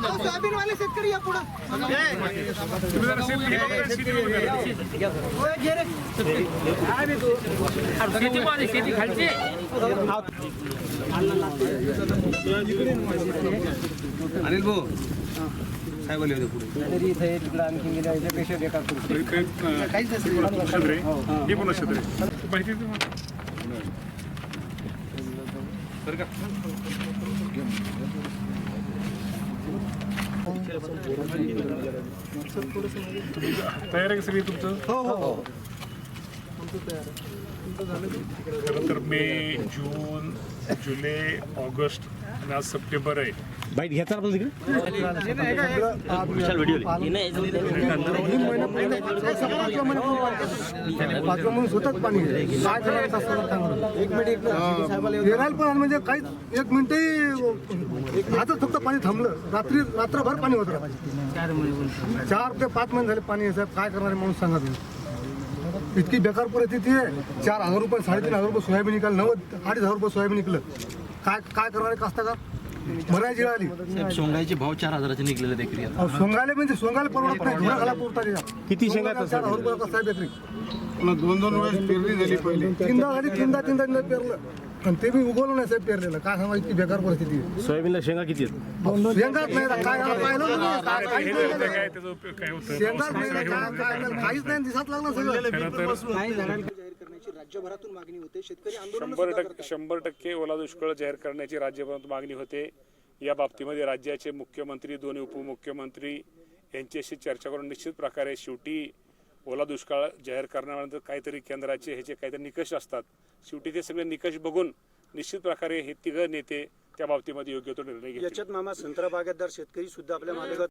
सोयाबीनवाले शेतकरी या पुढं शेती खालची अनिल भाऊ काय बोलले होते पुढे तरी इथे तिकडे आणखी गेल्या याच्यापेक्षा बेकार करू इथे, अं, शत्रे. हे पण. माहिती? बरं का तयार आहे का सगळी तुमचं? खरं तर मे जून जुलै ऑगस्ट आणि आज सप्टेंबर आहे. बाईट घ्यायचा आपलं तिकडे. पाचवा म्हणून स्वतःच पाणी. आहे. काय करायचं असं सांगा. एक मिनिट फिरायला पण आलं म्हणजे काही एक मिनिटही आता फक्त पाणी थांबलं. रात्री रात्रभर पाणी होत चार ते पाच महिने झाले पाणी आहे साहेब. काय करणारे माणूस सांगा तुम्ही. इतकी बेकार परिस्थिती आहे. चार हजार रुपये साडेतीन हजार रुपये सोयाबीन निघाल नव्वद अडीच हजार रुपये सोयाबीन निघलं काय काय करणारे कास्ताकार? मरायची आली. सोंगाईचे भाव चार हजाराचे निघलेले देखील आता. अहो, सोंगाले म्हणजे सोंगाले परवडत नाही. धुरा घाला पुरता किती शेंगा आहेत चार हजार रुपये कसं आहे बेकरी. दोन दोन वेळेस पेरणी झाली पहिले. तीनदा झाली तीनदा तीनदा तीनदा पेरलं. आणि ते बी उगवलं नाही साहेब पेरलेलं. काय सांगा इतकी बेकार परिस्थिती आहे. सोयाबीनला शेंगा किती आहेत? शेंगाच नाही ना, काय पाहिलं तुम्ही? काय- काहीच जे नाही होतं ना. काय त्याचा उपयोग काय होतं शेंगाच नाही ना, काय- काय नाही, काहीच नाही. दिसत लागलं सगळं. जाहीर करण्याची राज्यभरातून मागणी होते. शेतकरी आंदोलन शंभर टक्के शंभर टक्के ओला दुष्काळ जाहीर करण्याची राज्यभरात मागणी होते. या बाबतीमध्ये राज्याचे मुख्यमंत्री दोन्ही उपमुख्यमंत्री यांच्याशी चर्चा करून निश्चित प्रकारे शेवटी ओला दुष्काळ जाहीर करण्यानंतर काहीतरी केंद्राचे ह्याचे काहीतरी निकष असतात. शेवटी ते सगळे निकष बघून निश्चित प्रकारे हे तिघ नेते त्या बाबतीमध्ये योग्य तो निर्णय घेतील. याच्यात मामा संत्रा बागायतदार शेतकरी सुद्धा आपल्या मालेगाव